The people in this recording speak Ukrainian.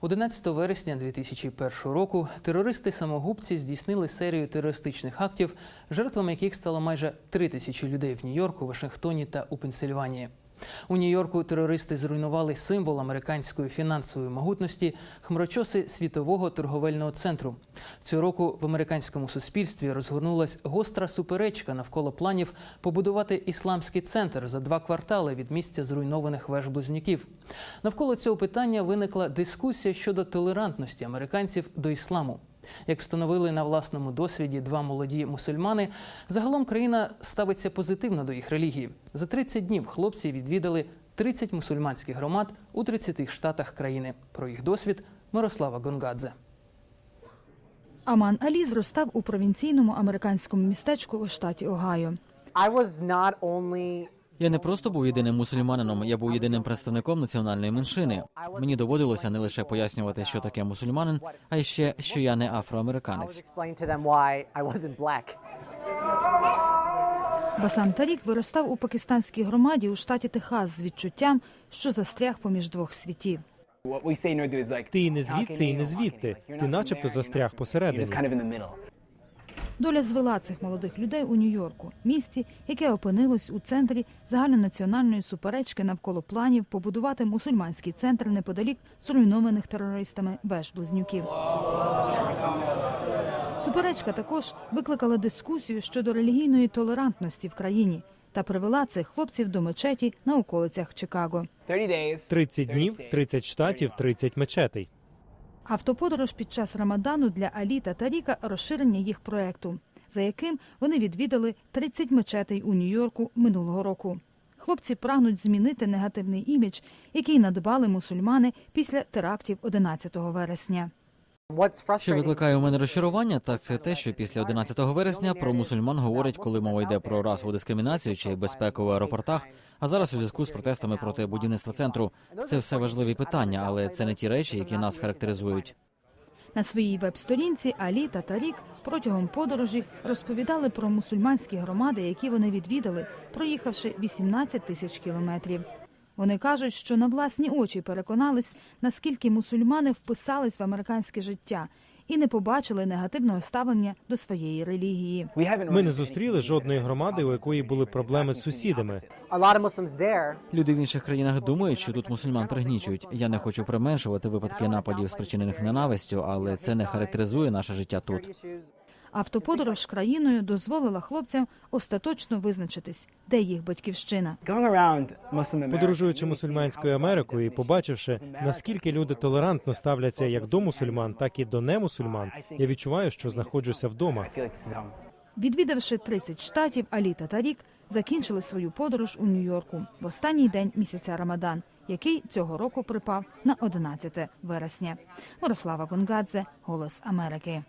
11 вересня 2001 року терористи-самогубці здійснили серію терористичних актів, жертвами яких стало майже три тисячі людей в Нью-Йорку, Вашингтоні та у Пенсильванії. У Нью-Йорку терористи зруйнували символ американської фінансової могутності хмарочоси світового торговельного центру. Цього року в американському суспільстві розгорнулась гостра суперечка навколо планів побудувати ісламський центр за два квартали від місця зруйнованих веж близнюків. Навколо цього питання виникла дискусія щодо толерантності американців до ісламу. Як встановили на власному досвіді два молоді мусульмани, загалом країна ставиться позитивно до їх релігії. За 30 днів хлопці відвідали 30 мусульманських громад у 30 штатах країни. Про їх досвід Мирослава Гонгадзе. Аман Алі зростав у провінційному американському містечку у штаті Огайо. I was not only Я не просто був єдиним мусульманином, я був єдиним представником національної меншини. Мені доводилося не лише пояснювати, що таке мусульманин, а й ще, що я не афроамериканець. Басам Тарік виростав у пакистанській громаді у штаті Техас з відчуттям, що застряг поміж двох світів. Ти і не звідси, і не звідти. Ти начебто застряг посередині. Доля звела цих молодих людей у Нью-Йорку, місті, яке опинилось у центрі загальнонаціональної суперечки навколо планів побудувати мусульманський центр неподалік зруйнованих терористами веж близнюків. Суперечка також викликала дискусію щодо релігійної толерантності в країні та привела цих хлопців до мечеті на околицях Чикаго. 30 днів, 30 штатів, 30 мечетей. Автоподорож під час Рамадану для Алі та Таріка розширення їх проекту, за яким вони відвідали 30 мечетей у Нью-Йорку минулого року. Хлопці прагнуть змінити негативний імідж, який надбали мусульмани після терактів 11 вересня. Що викликає у мене розчарування, так це те, що після 11 вересня про мусульман говорять, коли мова йде про расову дискримінацію чи безпеку в аеропортах. А зараз у зв'язку з протестами проти будівництва центру це все важливі питання, але це не ті речі, які нас характеризують. На своїй веб-сторінці Алі та Тарік протягом подорожі розповідали про мусульманські громади, які вони відвідали, проїхавши 18 тисяч кілометрів. Вони кажуть, що на власні очі переконались, наскільки мусульмани вписались в американське життя і не побачили негативного ставлення до своєї релігії. Ми не зустріли жодної громади, у якої були проблеми з сусідами. Люди в інших країнах думають, що тут мусульман пригнічують. Я не хочу применшувати випадки нападів, спричинених ненавистю, але це не характеризує наше життя тут. Автоподорож країною дозволила хлопцям остаточно визначитись, де їх батьківщина. Подорожуючи мусульманською Америкою і побачивши, наскільки люди толерантно ставляться як до мусульман, так і до немусульман, я відчуваю, що знаходжуся вдома. Відвідавши 30 штатів, Алі та Тарік закінчили свою подорож у Нью-Йорку в останній день місяця Рамадан, який цього року припав на 11 вересня. Мирослава Гонгадзе, Голос Америки.